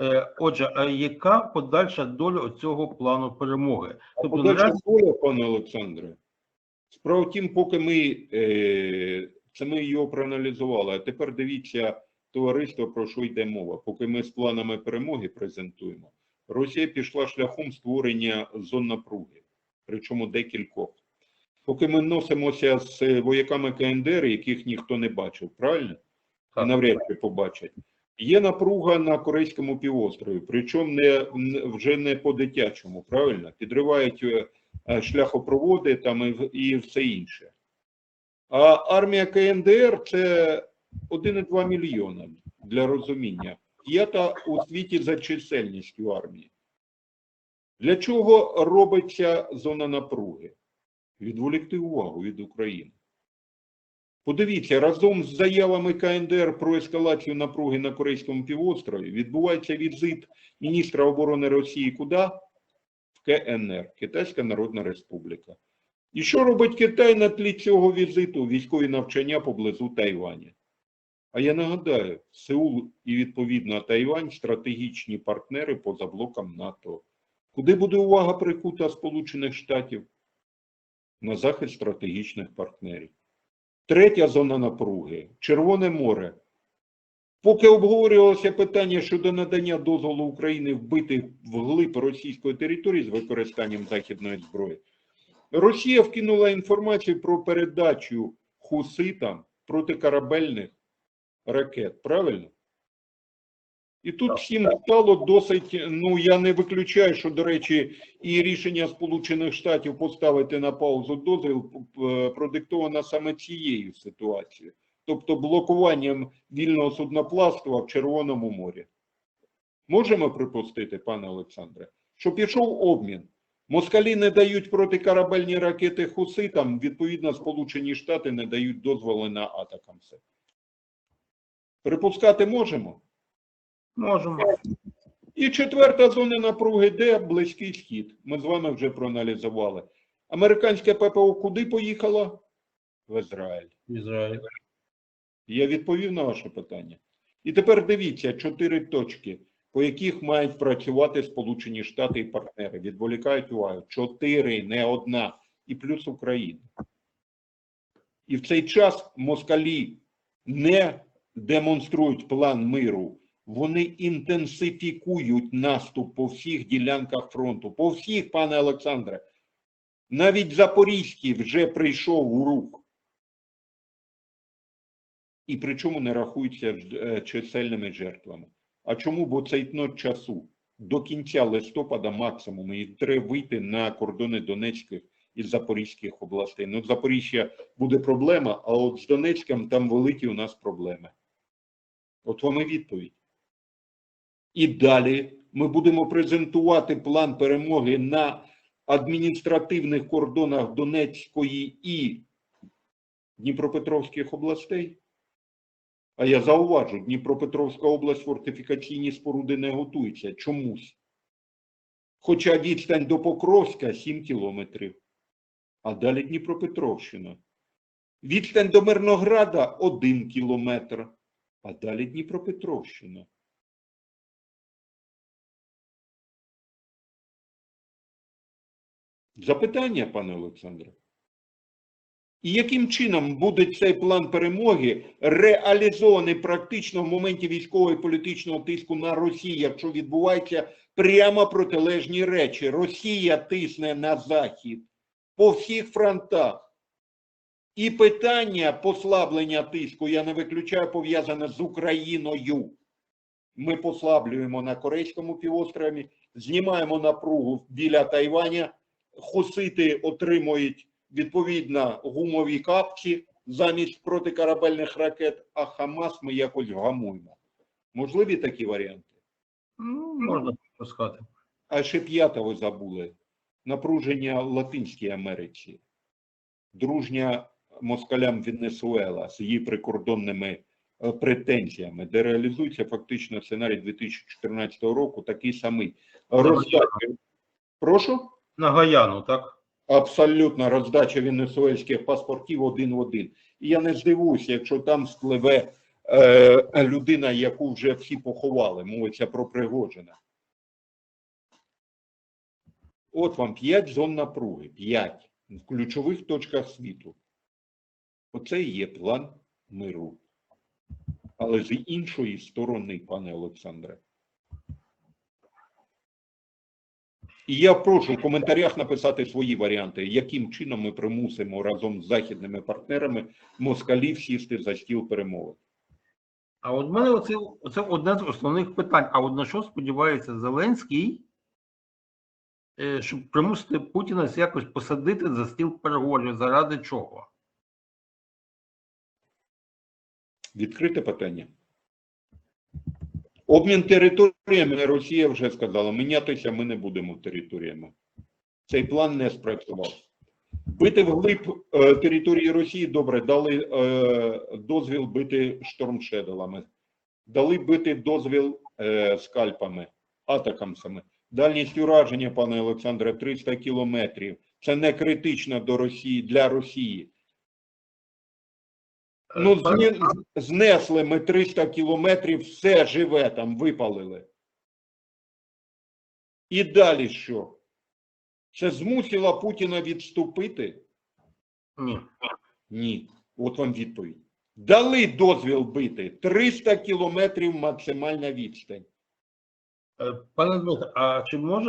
Е, Отже, а яка подальша доля цього плану перемоги? Тобто, Подальша наразі доля, пане Олександре. Справа в тім, поки ми е, це ми його проаналізували. А тепер дивіться, товариство, про що йде мова. Поки ми з планами перемоги презентуємо, Росія пішла шляхом створення зон напруги, причому декількох. Поки ми носимося з вояками КНДР, яких ніхто не бачив, правильно? Так. Навряд чи побачать. Є напруга на Корейському півострові, причому не, вже не по-дитячому, правильно? Підривають е, е, шляхопроводи там і все інше. А армія КНДР це 1,2 мільйона для розуміння. П'ята у світі за чисельністю армії. Для чого робиться зона напруги? Відволікти увагу від України. Подивіться, разом з заявами КНДР про ескалацію напруги на Корейському півострові відбувається візит міністра оборони Росії куди? В КНР, Китайська Народна Республіка. І що робить Китай на тлі цього візиту? Військові навчання поблизу Тайваня. А я нагадаю, Сеул і відповідно Тайвань стратегічні партнери поза блоком НАТО. Куди буде увага прикута Сполучених Штатів? На захист стратегічних партнерів. Третя зона напруги Червоне море. Поки обговорювалося питання щодо надання дозволу України вбити вглиб російської території з використанням західної зброї, Росія вкинула інформацію про передачу хуситам протикорабельних ракет. Правильно? І тут всім стало досить. Ну я не виключаю, що, до речі, і рішення Сполучених Штатів поставити на паузу дозвіл е, продиктовано саме цією ситуацією, тобто блокуванням вільного судноплавства в Червоному морі. Можемо припустити, пане Олександре, що пішов обмін. Москалі не дають протикорабельні ракети хуситам, відповідно, Сполучені Штати не дають дозволи на атакамси. Припускати можемо? Можемо. І четверта зона напруги, де Близький Схід. Ми з вами вже проаналізували. Американське ППО куди поїхало? В Ізраїль. Ізраїль. Я відповів на ваше питання. І тепер дивіться чотири точки, по яких мають працювати Сполучені Штати і партнери. Відволікають увагу. Чотири, не одна. І плюс Україна. І в цей час москалі не демонструють план миру. Вони інтенсифікують наступ по всіх ділянках фронту. По всіх, пане Олександре. Навіть Запорізький вже прийшов у рух. І причому не рахуються е, чисельними жертвами. А чому? Бо цей тно часу до кінця листопада максимум і треба вийти на кордони Донецьких і Запорізьких областей. Ну, Запоріжжя буде проблема, а от з Донецьком там великі у нас проблеми. От вам і відповідь. І далі ми будемо презентувати план перемоги на адміністративних кордонах Донецької і Дніпропетровських областей. А я зауважу, Дніпропетровська область фортифікаційні споруди не готується чомусь. Хоча відстань до Покровська 7 кілометрів, а далі Дніпропетровщина. Відстань до Мирнограда 1 кілометр, а далі Дніпропетровщина. Запитання, пане Олександре. І яким чином буде цей план перемоги реалізований практично в моменті військового і політичного тиску на Росію, якщо відбуваються прямо протилежні речі? Росія тисне на Захід по всіх фронтах. І питання послаблення тиску, я не виключаю, пов'язане з Україною. Ми послаблюємо на Корейському півострові, знімаємо напругу біля Тайваня, хусити отримують відповідно гумові капці замість протикорабельних ракет, а Хамас ми якось вгамуємо. Можливі такі варіанти? Ну, можна припускати. А ще п'ята ви забули. Напруження в Латинській Америці. Дружня москалям Венесуела з її прикордонними е, претензіями, де реалізується фактично сценарій 2014 року, такий самий. Роздача. Прошу? На Гаяну, так? Абсолютно роздача венесуельських паспортів один в один. І я не здивуюся, якщо там спливе е, людина, яку вже всі поховали, мовиться про Пригожина. От вам п'ять зон напруги, п'ять в ключових точках світу. Оце і є план миру. Але з іншої сторони, пане Олександре. І я прошу в коментарях написати свої варіанти, яким чином ми примусимо разом з західними партнерами москалів сісти за стіл перемови. А от мене оце, оце одне з основних питань. А от на що сподівається Зеленський, е, щоб примусити Путіна якось посадити за стіл переговорів? Заради чого? Відкрите питання. Обмін територіями Росія вже сказала, мінятися ми не будемо територіями. Цей план не спрацював. Бити вглиб е, території Росії добре, дали е, дозвіл бити штормшеделами, дали бити дозвіл е, скальпами, атакамсами. Дальність ураження, пане Олександре, 300 кілометрів. Це не критично до Росії для Росії. Ну, зне- знесли ми 300 кілометрів, все живе там, випалили. І далі що? Це змусило Путіна відступити? Ні. Ні. От вам відповідь. Дали дозвіл бити 300 кілометрів максимальна відстань. Е, Пане Дмитро, а чи може